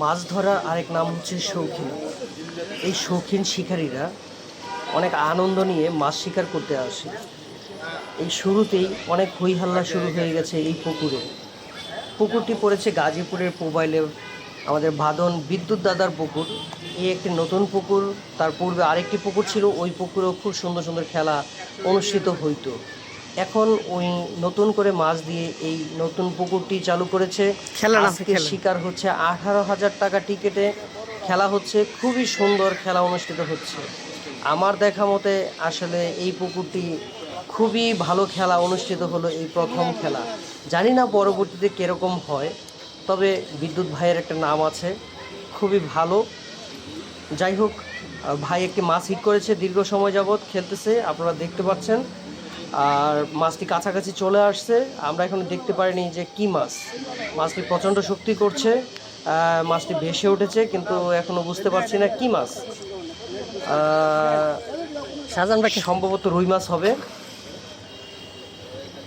মাছ ধরার আরেক নাম হচ্ছে শৌখিন। এই শৌখিন শিকারীরা অনেক আনন্দ নিয়ে মাছ শিকার করতে আসে। এই শুরুতেই অনেক হই হাল্লা শুরু হয়ে গেছে এই পুকুরে। পুকুরটি পড়েছে গাজীপুরের মোবাইলে আমাদের ভাদন বিদ্যুৎ দাদার পুকুর। এই একটি নতুন পুকুর তার পূর্বে আরেকটি পুকুর ছিল ওই পুকুরেও খুব সুন্দর সুন্দর খেলা অনুষ্ঠিত হইতো। এখন ওই নতুন করে মাছ দিয়ে এই নতুন পুকুরটি চালু করেছে। আজকে শিকার হচ্ছে আঠারো হাজার টাকা টিকিটে। খেলা হচ্ছে খুবই সুন্দর খেলা অনুষ্ঠিত হচ্ছে। আমার দেখা মতে আসলে এই পুকুরটি খুবই ভালো খেলা অনুষ্ঠিত হলো এই প্রথম খেলা। জানি না পরবর্তীতে কীরকম হয়, তবে বিদ্যুৎ ভাইয়ের একটা নাম আছে, খুবই ভালো। যাই হোক ভাই একটি মাছ হিট করেছে, দীর্ঘ সময় যাবৎ খেলতেছে, আপনারা দেখতে পাচ্ছেন। আর মাছটি কাছাকাছি চলে আসছে, আমরা এখন দেখতে পারিনি যে কি মাছ। মাছটি প্রচণ্ড শক্তি করছে মাছটি ভেসে উঠেছে, কিন্তু এখনও বুঝতে পারছি না কি মাছ। শাহজাহান ভাই সম্ভবত রুই মাছ হবে?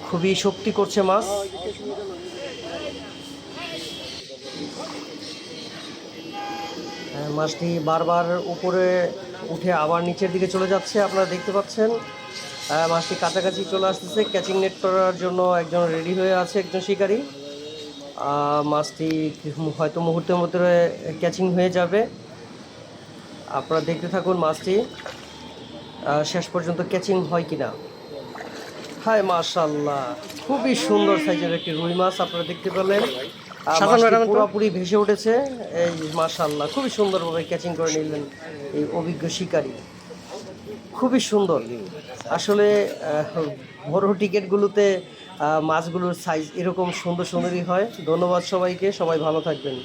খুবই শক্তি করছে মাছ। হ্যাঁ, মাছটি বারবার উপরে উঠে আবার নিচের দিকে চলে যাচ্ছে আপনারা দেখতে পাচ্ছেন। মাছটি কাছাকাছি চলে আসতেছে ক্যাচিং নেট করার জন্য একজন রেডি হয়ে আছে একজন শিকারী। মাছটি হয়তো মুহূর্তের মধ্যে ক্যাচিং হয়ে যাবে। আপনারা দেখতে থাকুন মাছটি। শেষ পর্যন্ত ক্যাচিং হয় কিনা। হায় মাশাল্লাহ খুবই সুন্দর সাইজের একটি রুই মাছ আপনারা দেখতে পেলেন? পুরোপুরি ভেসে উঠেছে। এই মাশাল্লাহ খুবই সুন্দরভাবে ক্যাচিং করে নিলেন এই অভিজ্ঞ শিকারী। খুবই সুন্দর। আসলে বড় টিকিটগুলোতে মাছগুলোর সাইজ এরকম সুন্দর সুন্দরই হয়। ধন্যবাদ সবাইকে। সবাই ভালো থাকবেন।